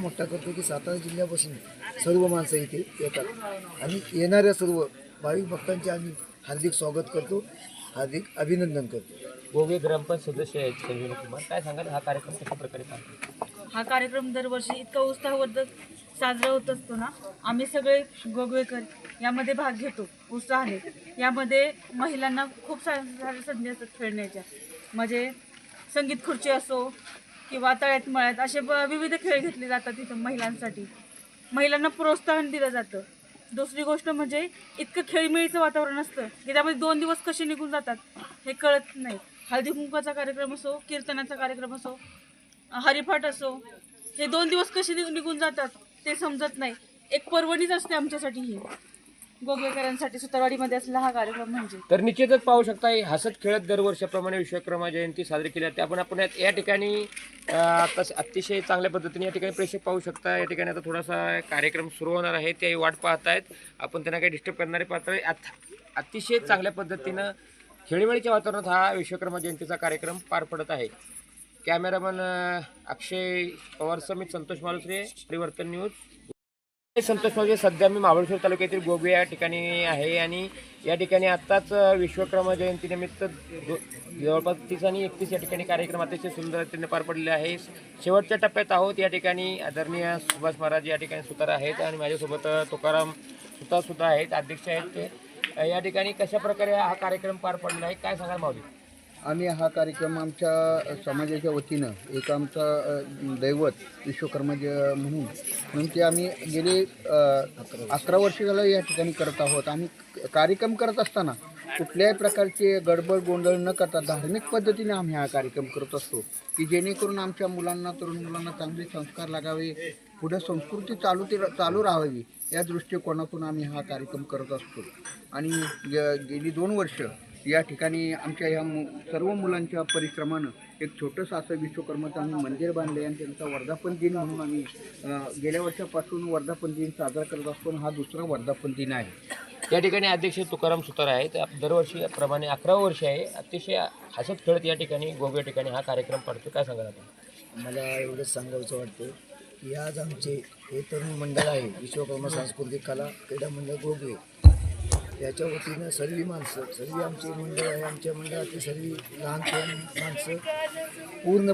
मोठा करतो की सातारा जिल्ह्यापासून सर्व माणसं इथे येतात. आणि येणाऱ्या सर्व भाविक भक्तांचे आम्ही हार्दिक स्वागत करतो हार्दिक अभिनंदन करतो. गोवे ग्रामपंचायत सदस्य आहेत संजीवनी कुमार. काय सांगाल हा कार्यक्रम कशा प्रकारे हा कार्यक्रम दरवर्षी इतका उत्साहवर्धक साजरा होत असतो ना आम्ही सगळे गोगवेकर यामध्ये भाग घेतो उत्साहाने. यामध्ये महिलांना खूप सा- साऱ्या संधी असतात खेळण्याच्या. म्हणजे संगीत खुर्ची असो किंवा तळ्यात मळ्यात असे विविध खेळ घेतले जातात तिथं महिलांसाठी. महिलांना प्रोत्साहन दिलं जातं. दुसरी गोष्ट म्हणजे इतकं खेळमेळीचं वातावरण असतं की त्यामध्ये दोन दिवस कसे निघून जातात हे कळत नाही. हळदी कुंकाचा कार्यक्रम असो कीर्तनाचा कार्यक्रम असो हरिपाठ असो हे दोन दिवस कसे निघून जातात ते समजत नाही. एक पर्वणीच असते आमच्यासाठी ही. गोगवेकरांसाठी सुतारवाडीमध्ये असलेला हा कार्यक्रम म्हणजे? तर निश्चितच पाहू शकता ही हसत खेळत दरवर्षाप्रमाणे विश्वकर्मा जयंती साजरी केली जाते. आपण आपण यात- या ठिकाणी अं, आता अतिशय चांगल्या पद्धतीने या ठिकाणी प्रेक्षक पाहू शकता. या ठिकाणी आता थोडासा कार्यक्रम सुरू होणार आहे. ते वाट पाहत आहेत आपण त्यांना काही डिस्टर्ब करणारे पात्र अतिशय चांगल्या पद्धतीनं खेळीमेळीच्या वातावरणात हा विश्वकर्मा जयंतीचा कार्यक्रम पार पडत आहे. कॅमेरामन अं, अक्षय पवार समित संतोष मालुसरे परिवर्तन न्यूज. संतोष म्हणजे सध्या मी महाबळेश्वर तालुक्यातील गोबी या ठिकाणी आहे आणि या ठिकाणी आत्ताच विश्वकर्मा जयंतीनिमित्त जवळपास तीस आणि एकतीस या ठिकाणी कार्यक्रम अतिशय सुंदरतेने पार पडले आहे. शेवटच्या टप्प्यात आहोत या ठिकाणी आदरणीय सुभाष महाराज या ठिकाणी सुतार आहेत आणि माझ्यासोबत तुकाराम सुतारसुद्धा आहेत अध्यक्ष आहेत ते. या ठिकाणी कशा प्रकारे हा कार्यक्रम पार पडला आहे काय सांगाल माऊली? आम्ही हा कार्यक्रम आमच्या समाजाच्या वतीनं एक आमचा अ, दैवत विश्वकर्मा ज म्हणून म्हणून ते आम्ही गेले अ, अकरा वर्ष झालं या ठिकाणी करत आहोत. आम्ही क- कार्यक्रम करत असताना कुठल्याही प्रकारचे गडबड गोंधळ न करता धार्मिक पद्धतीने आम्ही हा कार्यक्रम करत असतो की जेणेकरून आमच्या मुलांना तरुण मुलांना चांगले संस्कार लागावे पुढे संस्कृती चालू ते चालू राहावी या दृष्टिकोनातून आम्ही हा कार्यक्रम करत असतो. आणि गे- गेली दोन वर्ष या ठिकाणी आमच्या ह्या मु सर्व मुलांच्या परिश्रमानं एक छोटंसं असं विश्वकर्माचं आम्ही मंदिर बांधले आणि त्यांचा वर्धापन दिन म्हणून आम्ही गेल्या वर्षापासून वर्धापन दिन साजरा करत असतो आणि हा दुसरा वर्धापन दिन आहे. या ठिकाणी अध्यक्ष तुकाराम सुतार आहेत. दरवर्षी प्रमाणे अकरा वर्ष आहे. अतिशय हसत खेळत या ठिकाणी गोबी या ठिकाणी हा कार्यक्रम पडतो काय सांगाल आपण? मला एवढंच सांगायचं वाटतं की आज आमचे हे तरुण मंडळ आहे विश्वकर्मा सांस्कृतिक कला क्रीडा मंडळ गोगवे याच्या वतीनं सर्व माणसं सर्व आमचे मंडळ आहे आमच्या मंडळातली सर्व लहान माणसं पूर्ण